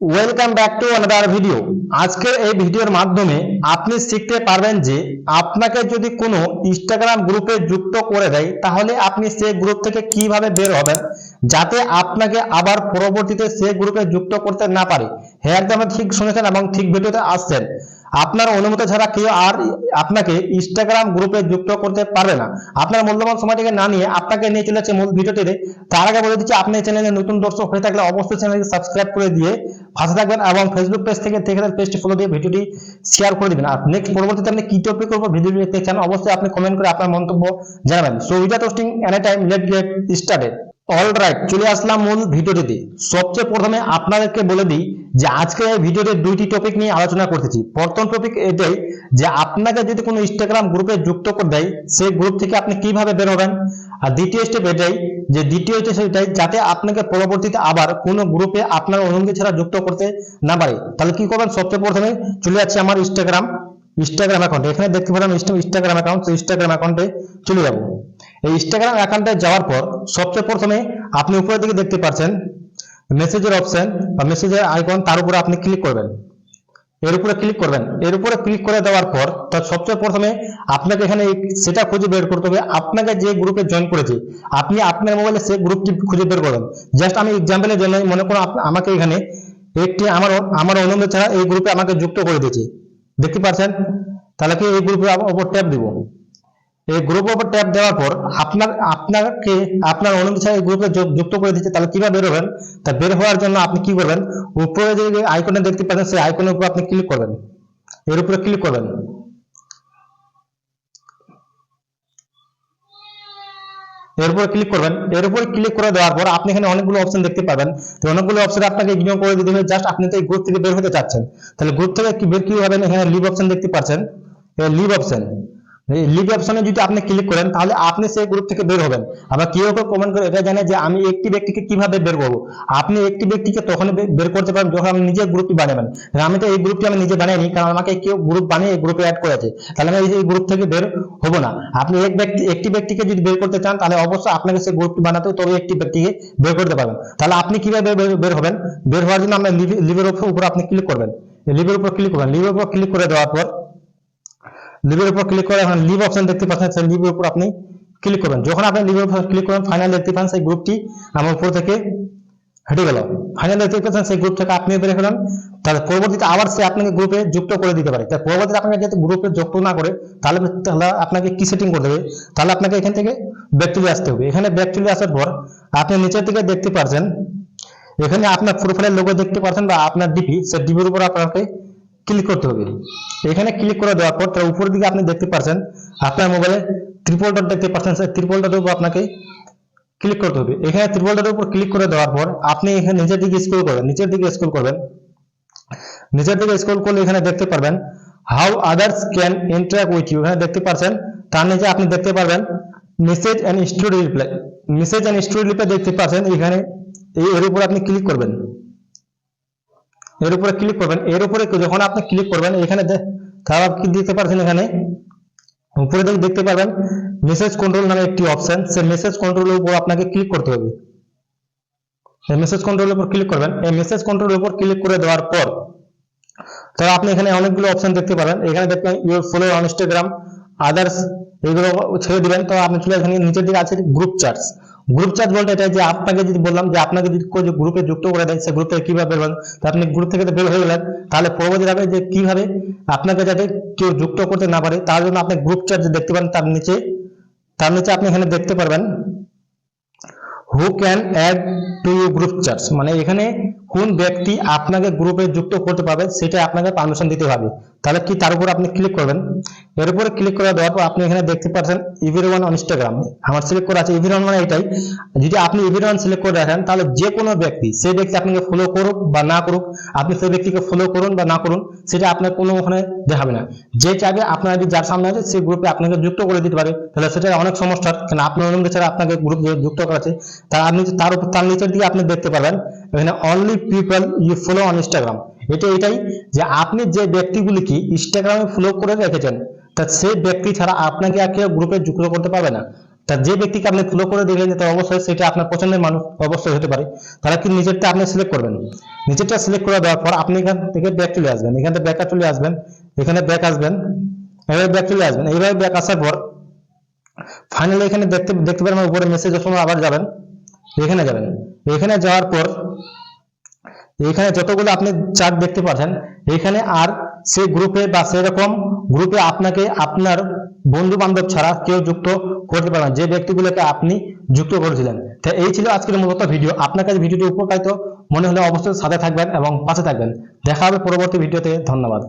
Welcome back to another video আজকের এই ভিডিওর মাধ্যমে আপনি শিখতে পারবেন যে আপনাকে যদি কোনো ইনস্টাগ্রাম গ্রুপে যুক্ত করে দেয়, তাহলে আপনি সেই গ্রুপ থেকে কীভাবে বের হবেন যাতে আপনাকে আবার পরবর্তীতে সেই গ্রুপে যুক্ত করতে না পারে। হ্যাঁ একদম ঠিক শুনেছেন এবং ঠিক ভিডিওতে আসছেন। আপনার অনুমতি ছাড়া কেউ আর আপনাকে ইনস্টাগ্রাম গ্রুপে যুক্ত করতে পারবে না। আপনার মূল্যবান সময়টিকে না নিয়ে আপনাকে নিয়ে চলেছে মূল ভিডিওটিতে। তার আগে বলে দিচ্ছি, আপনি চ্যানেলে নতুন দর্শক হয়ে থাকলে অবশ্যই চ্যানেলকে সাবস্ক্রাইব করে দিয়ে পাশে থাকবেন এবং ফেসবুক পেজ থেকে থেকে পেজটি ফলো দিয়ে ভিডিওটি শেয়ার করে দেবেন। আর নেক্সট পরবর্তীতে আপনি কি টপিক উপর ভিডিওটি দেখতে চান, অবশ্যই আপনি কমেন্ট করে আপনার মন্তব্য জানাবেন। So without wasting any time let get started all right চলে আসলাম মূল ভিডিওটিতে সবচেয়ে প্রথমে আপনাদেরকে বলে দিই যে আজকে এই ভিডিওতে দুইটি টপিক নিয়ে আলোচনা করতেছি। প্রথম টপিক এটাই যে আপনাকে যদি কোনো ইনস্টাগ্রাম গ্রুপে যুক্ত করে দেয় সেই গ্রুপ থেকে আপনি কীভাবে বের হবেন? আর দ্বিতীয় স্টেপ এটাই যে দ্বিতীয় স্টেপ সেটাই যাতে আপনাকে পরবর্তীতে আবার কোনো গ্রুপে আপনার অনুমতি ছাড়া যুক্ত করতে না পারে। তাহলে কি করবেন? সবচেয়ে প্রথমে চলে যাচ্ছে আমার ইনস্টাগ্রাম ইনস্টাগ্রাম অ্যাকাউন্ট এখানে দেখতে পেলাম ইনস্টাগ্রাম অ্যাকাউন্ট ইনস্টাগ্রাম অ্যাকাউন্টে চলে যাব। এই ইনস্টাগ্রাম অ্যাকাউন্টে যাওয়ার পর সবচেয়ে প্রথমে আপনি উপরের দিকে দেখতে পাচ্ছেন মেসেজের অপশন বা মেসেজের আইকন তার উপরে আপনি ক্লিক করবেন। এর উপরে ক্লিক করবেন। এর উপরে ক্লিক করে দেওয়ার পর তার সবচেয়ে প্রথমে আপনাকে এখানে সেটা খুঁজে বের করতে হবে। আপনাকে যে গ্রুপে জয়েন করেছে, আপনি আপনার মোবাইলে সেই গ্রুপটি খুঁজে বের করবেন জাস্ট আমি এক্সাম্পলের জন্য মনে করুন আমাকে এখানে একটি আমার আমার অনুমতি ছাড়া এই গ্রুপে আমাকে যুক্ত করে দিয়েছে। দেখতে পাচ্ছেন? তাহলে কি এই গ্রুপে ওপর ট্যাপ দিব? এই গ্রুপের উপর ট্যাপ দেওয়ার পর আপনার, আপনাকে, আপনার ছাড়া এই গ্রুপে যুক্ত করে দিচ্ছে, তাহলে কীভাবে বের হবেন? তা বের হওয়ার জন্য আপনি কি করবেন? উপরে যে আইকনে দেখতে পাচ্ছেন, সেই আইকনের উপর আপনি ক্লিক করবেন। এর উপরে ক্লিক করবেন। এর উপরে ক্লিক করবেন। এর উপরে ক্লিক করে দেওয়ার পর আপনি এখানে অনেকগুলো অপশন দেখতে পাবেন। তো অনেকগুলো অপশন আপনাকে ইগনোর করে দিতে হবে। জাস্ট আপনি তো এই গ্রুপ থেকে বের হতে চাচ্ছেন। তাহলে গ্রুপ থেকে কি, বের কি হবেন এখানে লিভ অপশন দেখতে পাচ্ছেন? লিভ অপশন লিভ অপশনে যদি আপনি ক্লিক করেন, তাহলে আপনি সেই গ্রুপ থেকে বের হবেন। আবার কেউ কেউ কমেন্ট করে, এটা জানে যে আমি একটি ব্যক্তিকে কীভাবে বের করব? আপনি একটি ব্যক্তিকে তখন বের করতে পারেন যখন আপনি নিজে গ্রুপটি বানাবেন। আমি তো এই গ্রুপটি আমি নিজে বানাইনি, কারণ আমাকে কেউ গ্রুপ বানিয়ে এই গ্রুপে অ্যাড করেছে। তাহলে আমি এই গ্রুপ থেকে বের হব না। আপনি এক ব্যক্তি, একটি ব্যক্তিকে যদি বের করতে চান, তাহলে অবশ্যই আপনাকে সেই গ্রুপটি বানাতে তবে একটি ব্যক্তিকে বের করতে পারবেন। তাহলে আপনি কীভাবে বের- হবেন? বের হওয়ার জন্য আপনার লিভের উপর আপনি ক্লিক করবেন। লিভের উপর ক্লিক করবেন। লিভের উপর ক্লিক করে দেওয়ার পর লিভের উপর ক্লিক করে এখন লিভ অপশন দেখতে পাচ্ছেন লিভের উপর আপনি ক্লিক করবেন। যখন আপনি লিভের উপর ক্লিক করবেন ফাইনাল দেখতে পান সেই গ্রুপটি আমার উপর থেকে হেঁটে গেল। ফাইনাল দেখতে পাচ্ছেন সেই গ্রুপ থেকে আপনি বের হলেন তাহলে পরবর্তীতে আবার সে আপনাকে গ্রুপে যুক্ত করে দিতে পারে। তাই পরবর্তীতে আপনাকে যাতে গ্রুপে যুক্ত না করে, তাহলে তাহলে আপনাকে কি সেটিং করতে হবে তাহলে আপনাকে এখান থেকে ব্যাক চলে আসতে হবে। এখানে ব্যাক চলে আসার পর আপনি নিচের দিকে দেখতে পাচ্ছেন এখানে আপনার প্রোফাইলের লোগো দেখতে পাচ্ছেন বা আপনার ডিপি সেই ডিপির উপর আপনাকে ক্লিক করতে হবে। এখানে ক্লিক করে দেওয়ার পর তার উপরের দিকে আপনি দেখতে পাচ্ছেন আপনার মোবাইলে ত্রিপল ডট দেখতে পাচ্ছেন সেই ত্রিপল ডটের উপর আপনাকে ক্লিক করতে হবে। এখানে ত্রিপল ডটের উপর ক্লিক করে দেওয়ার পর, আপনি এখানে নিচের দিকে স্ক্রল করবেন, নিচের দিকে স্ক্রল করবেন। নিচের দিকে স্ক্রল করলে এখানে দেখতে পারবেন how others can interact with you এখানে দেখতে পাচ্ছেন তার নিচে আপনি দেখতে পারবেন message and story reply message and story reply দেখতে পাচ্ছেন এখানে এর উপর আপনি ক্লিক করবেন। এর উপরে ক্লিক করবেন। এর উপরে যখন আপনি ক্লিক করবেন, এখানে তাহলে কি দেখতে পাচ্ছেন এখানে, উপরে দেখতে পাবেন মেসেজ কন্ট্রোল নামে একটি অপশন সেই মেসেজ কন্ট্রোলের উপর আপনাকে ক্লিক করতে হবে। মেসেজ কন্ট্রোলের উপর ক্লিক করবেন। এই মেসেজ কন্ট্রোলের উপর ক্লিক করে দেওয়ার পর, তাহলে আপনি এখানে অনেকগুলো অপশন দেখতে পাবেন এখানে দেখবেন your follow on Instagram others এগুলো ছেড়ে দিবেন। তো আপনি চলে এখানে নিচের দিকে আছে গ্রুপ চার্টস গ্রুপ চ্যাট বলতে এটা যে আপনাকে যদি বললাম যে আপনাকে যদি কেউ গ্রুপে যুক্ত করে দেয়, সে গ্রুপ থেকে কীভাবে বেরোবেন তো আপনি গ্রুপ থেকে বের হয়ে গেলেন। তাহলে পরবর্তী যাবে যে কীভাবে আপনাকে যাতে কেউ যুক্ত করতে না পারে, তার জন্য আপনি গ্রুপ যে দেখতে পারেন তার নিচে তার নিচে আপনি এখানে দেখতে পারবেন। Who can add to you group chats মানে এখানে কোন ব্যক্তি আপনাকে গ্রুপে যুক্ত করতে পারবে সেটা আপনাকে পারমিশন দিতে হবে। তাহলে কি তার উপর আপনি ক্লিক করবেন? এর উপরে ক্লিক করে দেওয়ার পর আপনি এখানে দেখতে পাচ্ছেন ইভিরওয়ান অন ইনস্টাগ্রাম আমার সিলেক্ট করা আছে ইভিরওয়ান মানে এটাই। যদি আপনি ইভিরওয়ান সিলেক্ট করে রাখেন, তাহলে যে কোনো ব্যক্তি, সেই ব্যক্তি আপনাকে ফলো করুক বা না করুক, আপনি সেই ব্যক্তিকে ফলো করুন বা না করুন, সেটা আপনার কোনো ওখানে দেখাবে না। যে চাইবে আপনার যদি যার সামনে আছে সেই গ্রুপে আপনাকে যুক্ত করে দিতে পারে। তাহলে সেটা অনেক সমস্যার। কেন, আপনার অনুমতি ছাড়া আপনাকে গ্রুপ যুক্ত করা আছে। তার আপনি তার উপর, তার নিচের দিকে আপনি দেখতে পারবেন। এখানে only people you follow on Instagram এটা এটাই যে আপনি যে ব্যক্তিগুলিকে ইনস্টাগ্রামে ফলো করে রেখেছেন, তা সেই ব্যক্তি ছাড়া আপনাকে আর কেউ গ্রুপে যুক্ত করতে পারবে না। তা যে ব্যক্তিকে আপনি ফলো করে দেখলেন, তার অবশ্যই সেটা আপনার পছন্দের মানুষ অবশ্যই হতে পারে। তাহলে কি নিজেরটা আপনি সিলেক্ট করবেন? নিজেরটা সিলেক্ট করে দেওয়ার পর আপনি এখান থেকে ব্যাক চলে আসবেন। এখান থেকে ব্যাক চলে আসবেন, এখানে ব্যাক আসবেন, এভাবে ব্যাক চলে আসবেন। এইভাবে ব্যাক আসার পর ফাইনালি এখানে দেখতে দেখতে পারেন উপরে মেসেজ সময় আবার যাবেন। এখানে যাবেন। এখানে যাওয়ার পর এখানে যতগুলো আপনি চার্ট দেখতে পাচ্ছেন, এখানে আর সেই গ্রুপে বা সেরকম গ্রুপে আপনাকে আপনার বন্ধু বান্ধব ছাড়া কেউ যুক্ত করতে পারবেন যে ব্যক্তিগুলোকে আপনি যুক্ত করেছিলেন। তো এই ছিল আজকের মূলত ভিডিও আপনার কাছে ভিডিওটি উপকারিত মনে হলে অবশ্যই সাথে থাকবেন এবং পাশে থাকবেন। দেখা হবে পরবর্তী ভিডিওতে ধন্যবাদ।